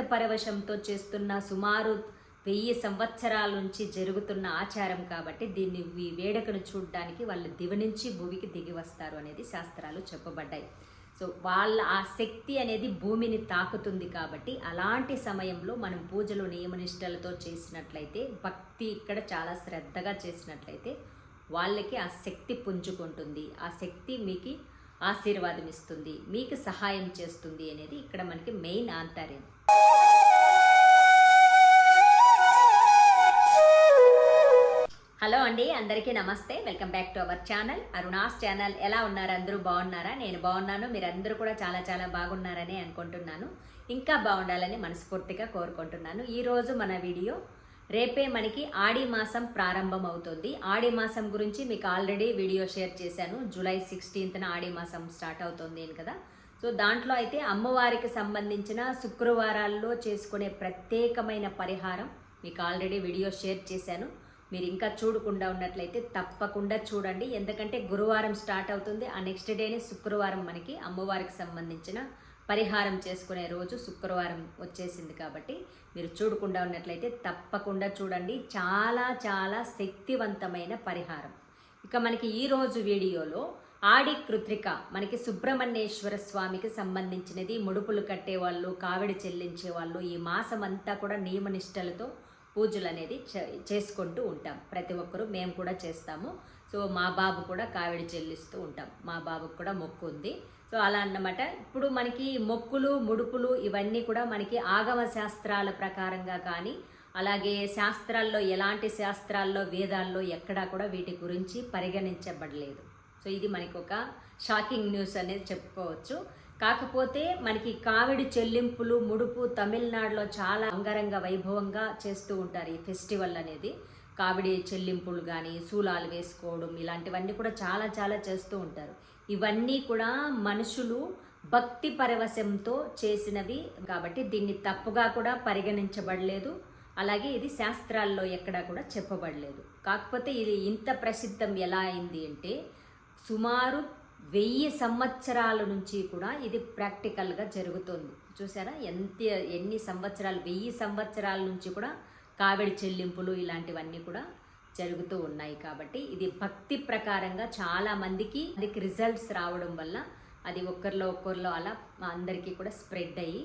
భక్త పరవశంతో చేస్తున్న సుమారు వెయ్యి సంవత్సరాల నుంచి జరుగుతున్న ఆచారం కాబట్టి దీన్ని ఈ వేడుకను చూడడానికి వాళ్ళు దివనించి భూమికి దిగి వస్తారు అనేది శాస్త్రాలు చెప్పబడ్డాయి. సో వాళ్ళ ఆ శక్తి అనేది భూమిని తాకుతుంది కాబట్టి అలాంటి సమయంలో మనం పూజలు నియమనిష్టలతో చేసినట్లయితే భక్తి ఇక్కడ చాలా శ్రద్ధగా చేసినట్లయితే వాళ్ళకి ఆ శక్తి పుంజుకుంటుంది. ఆ శక్తి మీకు ఆశీర్వాదం ఇస్తుంది మీకు సహాయం చేస్తుంది అనేది ఇక్కడ మనకి మెయిన్ ఆంతర్యం. హలో అండి అందరికీ నమస్తే. Welcome back to our channel. Aruna's channel ఎలా ఉన్నారు? అందరూ బాగున్నారా? నేను బాగున్నాను. మీరందరూ కూడా చాలా చాలా బాగున్నారని అనుకుంటున్నాను. ఇంకా బాగుండాలని మనస్ఫూర్తిగా కోరుకుంటున్నాను. ఈరోజు మన వీడియో రేపే మనకి ఆడి మాసం ప్రారంభం అవుతుంది ఆడి మాసం గురించి మీకు ఆల్రెడీ వీడియో షేర్ చేశాను. జూలై సిక్స్టీన్త్న ఆడి మాసం స్టార్ట్ అవుతుంది అని కదా. సో దాంట్లో అయితే అమ్మవారికి సంబంధించిన శుక్రవారాల్లో చేసుకునే ప్రత్యేకమైన పరిహారం మీకు ఆల్రెడీ వీడియో షేర్ చేశాను. మీరు ఇంకా చూడకుండా ఉన్నట్లయితే తప్పకుండా చూడండి. ఎందుకంటే గురువారం స్టార్ట్ అవుతుంది. ఆ నెక్స్ట్ డేనే శుక్రవారం మనకి అమ్మవారికి సంబంధించిన పరిహారం చేసుకునే రోజు శుక్రవారం వచ్చేసింది కాబట్టి మీరు చూడకుండా ఉన్నట్లయితే తప్పకుండా చూడండి. చాలా చాలా శక్తివంతమైన పరిహారం. ఇక మనకి ఈరోజు వీడియోలో ఆడి కృత్రిక మనకి సుబ్రహ్మణ్యేశ్వర స్వామికి సంబంధించినది ముడుపులు కట్టేవాళ్ళు కావిడి చెల్లించే వాళ్ళు ఈ మాసం అంతా కూడా నియమనిష్టలతో పూజలు అనేది చే- చేసుకుంటూ ఉంటాం. ప్రతి ఒక్కరూ మేము కూడా చేస్తాము. సో మా బాబు కూడా కావిడి చెల్లిస్తూ ఉంటాం. మా బాబుకు కూడా మొక్కు ఉంది సో అలా అన్నమాట. ఇప్పుడు మనకి మొక్కులు ముడుపులు ఇవన్నీ కూడా మనకి ఆగమ శాస్త్రాల ప్రకారంగా కానీ అలాగే శాస్త్రాల్లో ఎలాంటి శాస్త్రాల్లో వేదాల్లో ఎక్కడా కూడా వీటి గురించి పరిగణించబడలేదు. సో ఇది మనకి ఒక షాకింగ్ న్యూస్ అనేది చెప్పుకోవచ్చు. కాకపోతే మనకి కావిడి చెల్లింపులు ముడుపు తమిళనాడులో చాలా అంగరంగ వైభవంగా చేస్తూ ఉంటారు ఈ ఫెస్టివల్ అనేది. కావిడి చెల్లింపులు కానీ శూలాలు వేసుకోవడం ఇలాంటివన్నీ కూడా చాలా చాలా చేస్తూ ఉంటారు. ఇవన్నీ కూడా మనుషులు భక్తి పరవశంతో చేసినవి కాబట్టి దీన్ని తప్పుగా కూడా పరిగణించబడలేదు. అలాగే ఇది శాస్త్రాల్లో ఎక్కడా కూడా చెప్పబడలేదు. కాకపోతే ఇది ఇంత ప్రసిద్ధం ఎలా అయింది అంటే సుమారు వెయ్యి సంవత్సరాల నుంచి కూడా ఇది ప్రాక్టికల్గా జరుగుతుంది. చూసారా? ఎంత ఎన్ని సంవత్సరాలు వెయ్యి సంవత్సరాల నుంచి కూడా కావిడి చెల్లింపులు ఇలాంటివన్నీ కూడా జరుగుతూ ఉన్నాయి కాబట్టి ఇది భక్తి ప్రకారంగా చాలా మందికి అందుకు రిజల్ట్స్ రావడం వల్ల అది ఒక్కరిలో ఒక్కరిలో అలా అందరికీ కూడా స్ప్రెడ్ అయ్యి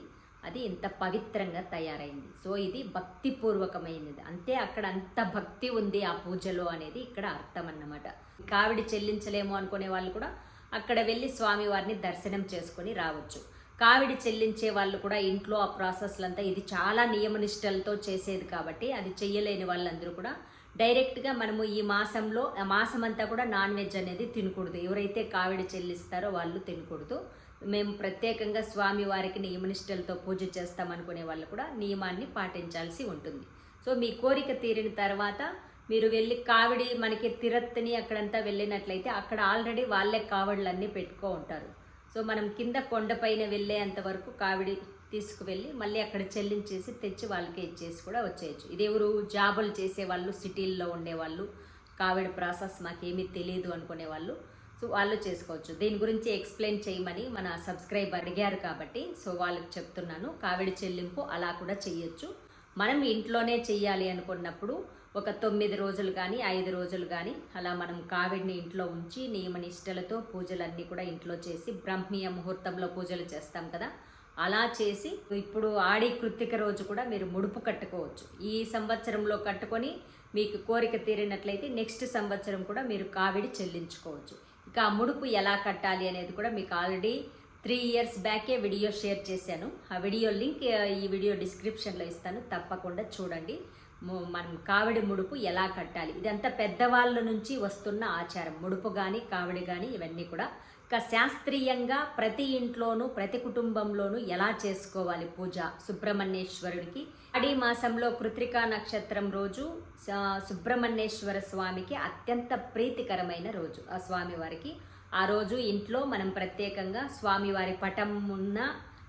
అది ఇంత పవిత్రంగా తయారైంది. సో ఇది భక్తిపూర్వకమైనది. అంతే అక్కడ అంత భక్తి ఉంది ఆ పూజలో అనేది ఇక్కడ అర్థం అన్నమాట కావిడి చెల్లించలేము అనుకునే వాళ్ళు కూడా అక్కడ వెళ్ళి స్వామివారిని దర్శనం చేసుకొని రావచ్చు. కావిడి చెల్లించే వాళ్ళు కూడా ఇంట్లో ఆ ప్రాసెస్లంతా ఇది చాలా నియమనిష్టలతో చేసేది కాబట్టి అది చెయ్యలేని వాళ్ళందరూ కూడా డైరెక్ట్గా మనము ఈ మాసంలో మాసం అంతా కూడా నాన్ వెజ్ అనేది తినకూడదు. ఎవరైతే కావిడి చెల్లిస్తారో వాళ్ళు తినకూడదు. మేము ప్రత్యేకంగా స్వామి వారికి నియమనిష్టలతో పూజ చేస్తాం అనుకునే వాళ్ళు కూడా నియమాన్ని పాటించాల్సి ఉంటుంది. సో మీ కోరిక తీరిన తర్వాత మీరు వెళ్ళి కావిడి మనకి తిరత్తిని అక్కడంతా వెళ్ళినట్లయితే అక్కడ ఆల్రెడీ వాళ్ళే కావడులన్నీ పెట్టుకో ఉంటారు. సో మనం కింద కొండపైన వెళ్ళేంత వరకు కావిడి తీసుకువెళ్ళి మళ్ళీ అక్కడ చెల్లించేసి తెచ్చి వాళ్ళకి ఇచ్చేసి కూడా వచ్చేయచ్చు. ఇది ఎవరు జాబులు చేసే వాళ్ళు సిటీల్లో ఉండేవాళ్ళు కావిడి ప్రాసెస్ మాకేమీ తెలియదు అనుకునే వాళ్ళు సో వాళ్ళు చేసుకోవచ్చు. దీని గురించి ఎక్స్ప్లెయిన్ చేయమని మన సబ్స్క్రైబర్ అడిగారు కాబట్టి సో వాళ్ళకి చెప్తున్నాను. కావిడి చెల్లింపు అలా కూడా చేయొచ్చు మనం ఇంట్లోనే చేయాలి అనుకున్నప్పుడు ఒక తొమ్మిది రోజులు కానీ ఐదు రోజులు కానీ అలా మనం కావిడిని ఇంట్లో ఉంచి నియమనిష్టలతో పూజలన్నీ కూడా ఇంట్లో చేసి బ్రహ్మీయ ముహూర్తంలో పూజలు చేస్తాం కదా. అలా చేసి ఇప్పుడు ఆడి కృత్తిక రోజు కూడా మీరు ముడుపు కట్టుకోవచ్చు. ఈ సంవత్సరంలో కట్టుకొని మీకు కోరిక తీరినట్లయితే నెక్స్ట్ సంవత్సరం కూడా మీరు కావిడి చెల్లించుకోవచ్చు. ఇక ఆ ముడుపు ఎలా కట్టాలి అనేది కూడా మీకు ఆల్రెడీ త్రీ ఇయర్స్ బ్యాకే వీడియో షేర్ చేశాను. ఆ వీడియో లింక్ ఈ వీడియో డిస్క్రిప్షన్లో ఇస్తాను. తప్పకుండా చూడండి. మనం కావిడి ముడుపు ఎలా కట్టాలి? ఇదంతా పెద్దవాళ్ళ నుంచి వస్తున్న ఆచారం. ముడుపు కానీ కావిడి కానీ ఇవన్నీ కూడా ఇక శాస్త్రీయంగా ప్రతి ఇంట్లోనూ ప్రతి కుటుంబంలోనూ ఎలా చేసుకోవాలి పూజ? సుబ్రహ్మణ్యేశ్వరుడికి అడి మాసంలో కృత్రికా నక్షత్రం రోజు సుబ్రహ్మణ్యేశ్వర స్వామికి అత్యంత ప్రీతికరమైన రోజు. ఆ స్వామివారికి ఆ రోజు ఇంట్లో మనం ప్రత్యేకంగా స్వామివారి పటం ఉన్న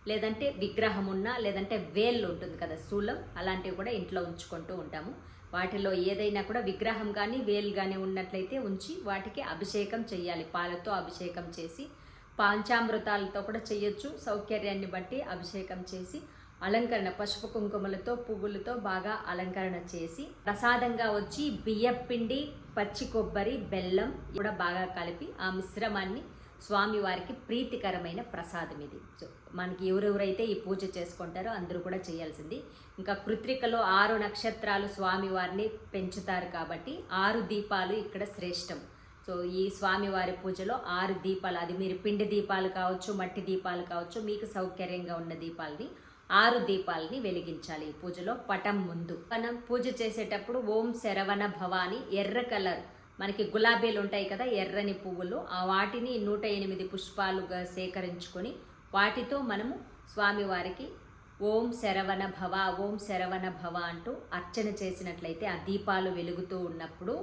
లేదంటే విగ్రహం ఉన్నా లేదంటే వేళ్ళు ఉంటుంది కదా శూలం అలాంటివి కూడా ఇంట్లో ఉంచుకుంటూ ఉంటాము. వాటిలో ఏదైనా కూడా విగ్రహం కానీ వేలు కానీ ఉన్నట్లయితే ఉంచి వాటికి అభిషేకం చేయాలి పాలతో అభిషేకం చేసి పాంచామృతాలతో కూడా చేయొచ్చు సౌకర్యాన్ని బట్టి అభిషేకం చేసి అలంకరణ పసుపు కుంకుమలతో పువ్వులతో బాగా అలంకరణ చేసి ప్రసాదంగా వచ్చి బియ్యపిండి పచ్చి కొబ్బరి బెల్లం కూడా బాగా కలిపి ఆ మిశ్రమాన్ని స్వామివారికి ప్రీతికరమైన ప్రసాదం ఇది. సో మనకి ఎవరెవరైతే ఈ పూజ చేసుకుంటారో అందరూ కూడా చేయాల్సింది. ఇంకా కృత్రికలో ఆరు నక్షత్రాలు స్వామివారిని పెంచుతారు కాబట్టి ఆరు దీపాలు ఇక్కడ శ్రేష్టం. సో ఈ స్వామివారి పూజలో ఆరు దీపాలు అది మీరు పిండి దీపాలు కావచ్చు మట్టి దీపాలు కావచ్చు మీకు సౌకర్యంగా ఉన్న దీపాలని ఆరు దీపాలని వెలిగించాలి ఈ పూజలో పటం ముందు. మనం పూజ చేసేటప్పుడు ఓం శరవణ భవాని ఎర్ర కలర్ మనకి గులాబీలు ఉంటాయి కదా ఎర్రని పువ్వులు. ఆ వాటిని నూట ఎనిమిది పుష్పాలుగా సేకరించుకొని వాటితో మనము స్వామివారికి ఓం శరవణ భవ ఓం శరవణ భవ అంటూ అర్చన చేసినట్లయితే ఆ దీపాలు వెలుగుతూ ఉన్నప్పుడు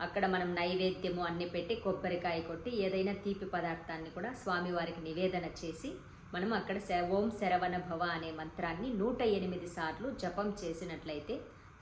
అక్కడ మనం నైవేద్యము అన్ని పెట్టి కొబ్బరికాయ కొట్టి ఏదైనా తీపి పదార్థాన్ని కూడా స్వామివారికి నివేదన చేసి మనం అక్కడ శ- ఓం శరవణ భవ అనే మంత్రాన్ని నూట ఎనిమిది సార్లు జపం చేసినట్లయితే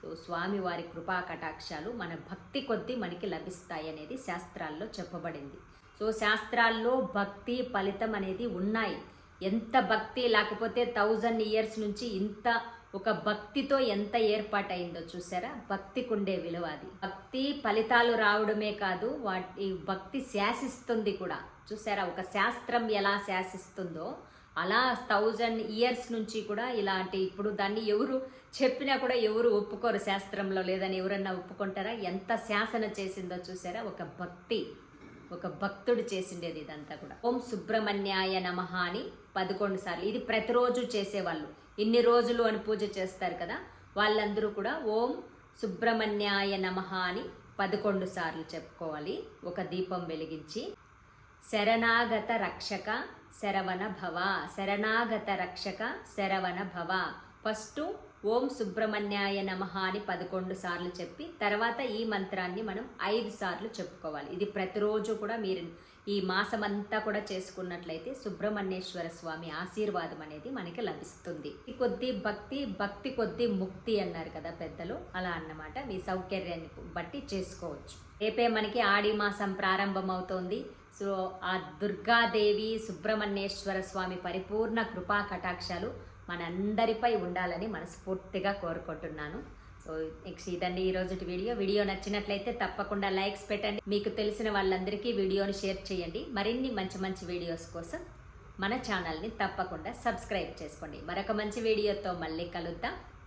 సో స్వామివారి కృపా కటాక్షాలు మన భక్తి కొద్దీ మనకి లభిస్తాయి అనేది శాస్త్రాల్లో చెప్పబడింది. సో శాస్త్రాల్లో భక్తి ఫలితం అనేది ఉన్నాయి. ఎంత భక్తి లేకపోతే థౌజండ్ ఇయర్స్ నుంచి ఇంత ఒక భక్తితో ఎంత ఏర్పాటైందో చూసారా? భక్తికి ఉండే విలువ అది. భక్తి ఫలితాలు రావడమే కాదు వాటి భక్తి శాసిస్తుంది కూడా. చూసారా? ఒక శాస్త్రం ఎలా శాసిస్తుందో అలా థౌజండ్ ఇయర్స్ నుంచి కూడా ఇలాంటి ఇప్పుడు దాన్ని ఎవరు చెప్పినా కూడా ఎవరు ఒప్పుకోరు శాస్త్రంలో లేదని ఎవరన్నా ఒప్పుకుంటారా? ఎంత శాసన చేసిందో చూసారా? ఒక భక్తి ఒక భక్తుడు చేసిండేది ఇదంతా కూడా. ఓం సుబ్రహ్మణ్యాయ నమః అని పదకొండు సార్లు. ఇది ప్రతిరోజు చేసేవాళ్ళు. ఇన్ని రోజులు అని పూజ చేస్తారు కదా? వాళ్ళందరూ కూడా ఓం సుబ్రహ్మణ్యాయ నమః అని పదకొండు సార్లు చెప్పుకోవాలి. ఒక దీపం వెలిగించి శరణాగత రక్షక శరవణ భవ శరణాగత రక్షక శరవణ భవ. ఫస్ట్ ఓం సుబ్రహ్మణ్యాయ నమ అని పదకొండు సార్లు చెప్పి తర్వాత ఈ మంత్రాన్ని మనం ఐదు సార్లు చెప్పుకోవాలి. ఇది ప్రతిరోజు కూడా మీరు ఈ మాసమంతా కూడా చేసుకున్నట్లయితే సుబ్రహ్మణ్యేశ్వర స్వామి ఆశీర్వాదం అనేది మనకి లభిస్తుంది. ఈ కొద్ది భక్తి భక్తి కొద్ది ముక్తి అన్నారు కదా పెద్దలు అలా అన్నమాట. మీ సౌకర్యాన్ని బట్టి చేసుకోవచ్చు. రేపే మనకి ఆడి మాసం ప్రారంభమవుతోంది. సో ఆ దుర్గాదేవి సుబ్రహ్మణ్యేశ్వర స్వామి పరిపూర్ణ కృపా కటాక్షాలు మనందరిపై ఉండాలని మనస్ఫూర్తిగా కోరుకుంటున్నాను. సో నెక్స్ట్ ఇదండి ఈ రోజు వీడియో. వీడియో నచ్చినట్లయితే తప్పకుండా లైక్స్ పెట్టండి. మీకు తెలిసిన వాళ్ళందరికీ వీడియోని షేర్ చేయండి. మరిన్ని మంచి మంచి వీడియోస్ కోసం మన ఛానల్ని తప్పకుండా సబ్స్క్రైబ్ చేసుకోండి. మరొక మంచి వీడియోతో మళ్ళీ కలుద్దాం.